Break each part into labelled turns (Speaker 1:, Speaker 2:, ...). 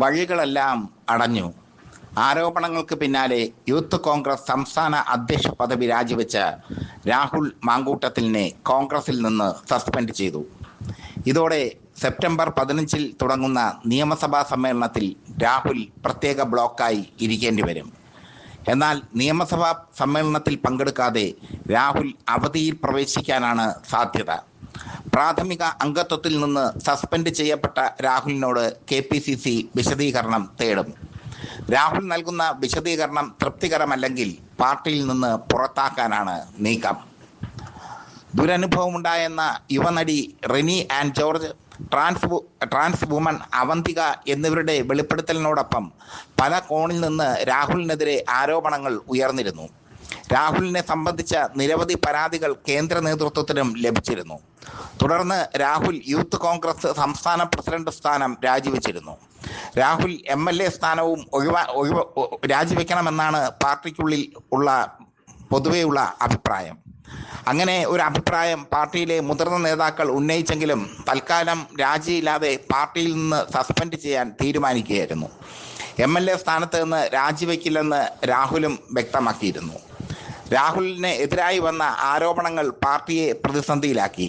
Speaker 1: വഴികളെല്ലാം അടഞ്ഞു. ആരോപണങ്ങൾക്ക് പിന്നാലെ യൂത്ത് കോൺഗ്രസ് സംസ്ഥാന അധ്യക്ഷ പദവി രാജിവെച്ച രാഹുൽ മാങ്കൂട്ടത്തിലിനെ കോൺഗ്രസിൽ നിന്ന് സസ്പെൻഡ് ചെയ്തു. ഇതോടെ സെപ്റ്റംബർ പതിനഞ്ചിൽ തുടങ്ങുന്ന നിയമസഭാ സമ്മേളനത്തിൽ രാഹുൽ പ്രത്യേക ബ്ലോക്കായി ഇരിക്കേണ്ടി വരും. എന്നാൽ നിയമസഭാ സമ്മേളനത്തിൽ പങ്കെടുക്കാതെ രാഹുൽ അവധിയിൽ പ്രവേശിക്കാനാണ് സാധ്യത. പ്രാഥമിക അംഗത്വത്തിൽ നിന്ന് സസ്പെൻഡ് ചെയ്യപ്പെട്ട രാഹുലിനോട് കെ പി സി സി വിശദീകരണം തേടും. രാഹുൽ നൽകുന്ന വിശദീകരണം തൃപ്തികരമല്ലെങ്കിൽ പാർട്ടിയിൽ നിന്ന് പുറത്താക്കാനാണ് നീക്കം. ദുരനുഭവമുണ്ടായെന്ന യുവനടി Rini Ann George trans trans woman Avanthika എന്നിവരുടെ വെളിപ്പെടുത്തലിനോടൊപ്പം പല കോണിൽ നിന്ന് രാഹുലിനെതിരെ ആരോപണങ്ങൾ ഉയർന്നിരുന്നു. രാഹുലിനെ സംബന്ധിച്ച നിരവധി പരാതികൾ കേന്ദ്ര നേതൃത്വത്തിനും ലഭിച്ചിരുന്നു. തുടർന്ന് രാഹുൽ യൂത്ത് കോൺഗ്രസ് സംസ്ഥാന പ്രസിഡന്റ് സ്ഥാനം രാജിവെച്ചിരുന്നു. രാഹുൽ എം എൽ എ സ്ഥാനവും ഒഴിവാ ഒഴിവ രാജിവെക്കണമെന്നാണ് പാർട്ടിക്കുള്ളിൽ ഉള്ള പൊതുവെയുള്ള അഭിപ്രായം. അങ്ങനെ ഒരു അഭിപ്രായം പാർട്ടിയിലെ മുതിർന്ന നേതാക്കൾ ഉന്നയിച്ചെങ്കിലും തൽക്കാലം രാജിയില്ലാതെ പാർട്ടിയിൽ നിന്ന് സസ്പെൻഡ് ചെയ്യാൻ തീരുമാനിക്കുകയായിരുന്നു. എം എൽ എ സ്ഥാനത്ത് നിന്ന് രാജിവെക്കില്ലെന്ന് രാഹുലും വ്യക്തമാക്കിയിരുന്നു. രാഹുലിന് എതിരായി വന്ന ആരോപണങ്ങൾ പാർട്ടിയെ പ്രതിസന്ധിയിലാക്കി.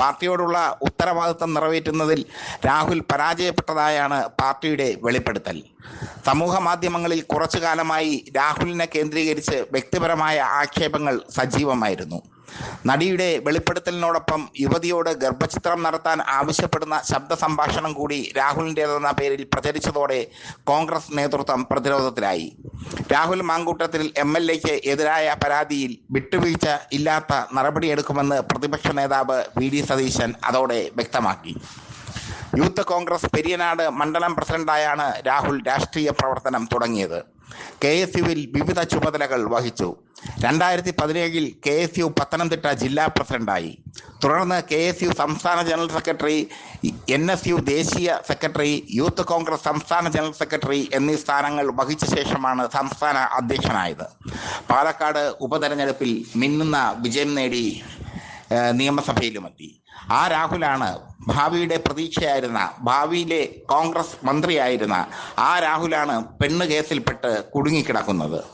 Speaker 1: പാർട്ടിയോടുള്ള ഉത്തരവാദിത്തം നിറവേറ്റുന്നതിൽ രാഹുൽ പരാജയപ്പെട്ടതായാണ് പാർട്ടിയുടെ വെളിപ്പെടുത്തൽ. സമൂഹ മാധ്യമങ്ങളിൽ കുറച്ചു കാലമായി രാഹുലിനെ കേന്ദ്രീകരിച്ച് വ്യക്തിപരമായ ആക്ഷേപങ്ങൾ സജീവമായിരുന്നു. നടിയുടെ വെളിപ്പെടുത്തലിനോടൊപ്പം യുവതിയോട് ഗർഭചിത്രം നടത്താൻ ആവശ്യപ്പെടുന്ന ശബ്ദ സംഭാഷണം കൂടി രാഹുലിന്റെതെന്ന പേരിൽ പ്രചരിച്ചതോടെ കോൺഗ്രസ് നേതൃത്വം പ്രതിരോധത്തിലായി. രാഹുൽ മാങ്കൂട്ടത്തിൽ എം എൽ എക്ക് എതിരായ പരാതിയിൽ വിട്ടുവീഴ്ച ഇല്ലാത്ത നടപടിയെടുക്കുമെന്ന് പ്രതിപക്ഷ നേതാവ് വി ഡി സതീശൻ അതോടെ വ്യക്തമാക്കി. യൂത്ത് കോൺഗ്രസ് പെരിയനാട് മണ്ഡലം പ്രസിഡന്റായാണ് രാഹുൽ രാഷ്ട്രീയ പ്രവർത്തനം തുടങ്ങിയത്. കെ എസ് യുവിൽ വിവിധ ചുമതലകൾ വഹിച്ചു. രണ്ടായിരത്തി പതിനേഴിൽ കെ എസ് യു പത്തനംതിട്ട ജില്ലാ പ്രസിഡന്റായി. തുടർന്ന് കെ എസ് യു സംസ്ഥാന general secretary N S U ദേശീയ സെക്രട്ടറി യൂത്ത് കോൺഗ്രസ് സംസ്ഥാന ജനറൽ സെക്രട്ടറി എന്നീ സ്ഥാനങ്ങൾ വഹിച്ച ശേഷമാണ് സംസ്ഥാന അധ്യക്ഷനായത്. പാലക്കാട് ഉപതെരഞ്ഞെടുപ്പിൽ മിന്നുന്ന വിജയം നേടി നിയമസഭയിലുമെത്തി. ആ രാഹുലാണ് ഭാവിയുടെ പ്രതീക്ഷയായിരുന്ന ഭാവിയിലെ കോൺഗ്രസ് മന്ത്രിയായിരുന്ന ആ രാഹുലാണ് പെണ്ണ് കേസിൽപ്പെട്ട് കുടുങ്ങിക്കിടക്കുന്നത്.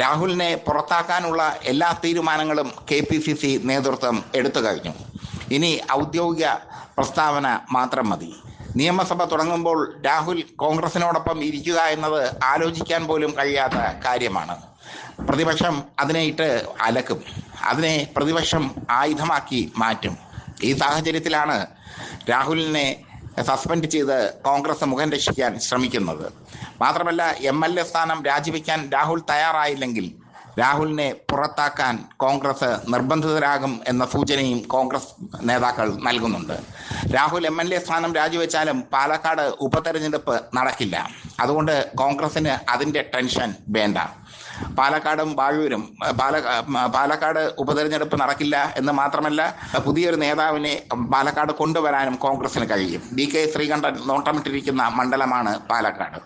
Speaker 1: രാഹുലിനെ പുറത്താക്കാനുള്ള എല്ലാ തീരുമാനങ്ങളും കെ പി സി സി നേതൃത്വം എടുത്തു കഴിഞ്ഞു. ഇനി ഔദ്യോഗിക പ്രസ്താവന മാത്രം മതി. നിയമസഭ തുടങ്ങുമ്പോൾ രാഹുൽ കോൺഗ്രസിനോടൊപ്പം ഇരിക്കുക എന്നത് ആലോചിക്കാൻ പോലും കഴിയാത്ത കാര്യമാണ്. പ്രതിപക്ഷം അതിനെ ഇട്ട് അലക്കും. അതിനെ പ്രതിപക്ഷം ആയുധമാക്കി മാറ്റും. ഈ സാഹചര്യത്തിലാണ് രാഹുലിനെ സസ്പെൻഡ് ചെയ്ത് കോൺഗ്രസ് മുഖം രക്ഷിക്കാൻ ശ്രമിക്കുന്നത്. മാത്രമല്ല എം എൽ എ സ്ഥാനം രാജിവെക്കാൻ രാഹുൽ തയ്യാറായില്ലെങ്കിൽ രാഹുലിനെ പുറത്താക്കാൻ കോൺഗ്രസ് നിർബന്ധിതരാകും എന്ന സൂചനയും കോൺഗ്രസ് നേതാക്കൾ നൽകുന്നുണ്ട്. രാഹുൽ എം എൽ എ സ്ഥാനം രാജിവെച്ചാലും പാലക്കാട് ഉപതെരഞ്ഞെടുപ്പ് നടക്കില്ല. അതുകൊണ്ട് കോൺഗ്രസിന് അതിന്റെ ടെൻഷൻ വേണ്ട. പാലക്കാടും ബാഴൂരും പാല പാലക്കാട് ഉപതെരഞ്ഞെടുപ്പ് നടക്കില്ല എന്ന് മാത്രമല്ല പുതിയൊരു നേതാവിനെ പാലക്കാട് കൊണ്ടുവരാനും കോൺഗ്രസിന് കഴിയും. വി കെ ശ്രീകണ്ഠൻ നോട്ടമിട്ടിരിക്കുന്ന മണ്ഡലമാണ് പാലക്കാട്.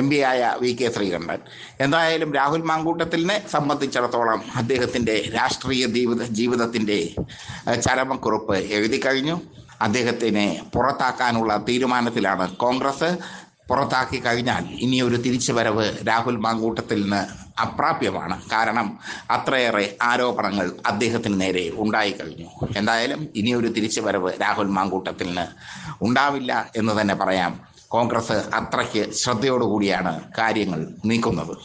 Speaker 1: എം പി ആയ വി കെ ശ്രീകണ്ഠൻ. എന്തായാലും രാഹുൽ മാങ്കൂട്ടത്തിനെ സംബന്ധിച്ചിടത്തോളം അദ്ദേഹത്തിന്റെ രാഷ്ട്രീയ ജീവിത ജീവിതത്തിന്റെ ചരമക്കുറിപ്പ് എഴുതി കഴിഞ്ഞു. അദ്ദേഹത്തിനെ പുറത്താക്കാനുള്ള തീരുമാനത്തിലാണ് കോൺഗ്രസ്. പുറത്താക്കി കഴിഞ്ഞാൽ ഇനിയൊരു തിരിച്ചുവരവ് രാഹുൽ മാങ്കൂട്ടത്തിൽ നിന്ന് അപ്രാപ്യമാണ്. കാരണം അത്രയേറെ ആരോപണങ്ങൾ അദ്ദേഹത്തിന് നേരെ ഉണ്ടായിക്കഴിഞ്ഞു. എന്തായാലും ഇനിയൊരു തിരിച്ചു വരവ് രാഹുൽ മാങ്കൂട്ടത്തിന് ഉണ്ടാവില്ല എന്ന് തന്നെ പറയാം. കോൺഗ്രസ് അത്രയ്ക്ക് ശ്രദ്ധയോടുകൂടിയാണ് കാര്യങ്ങൾ നീക്കുന്നത്.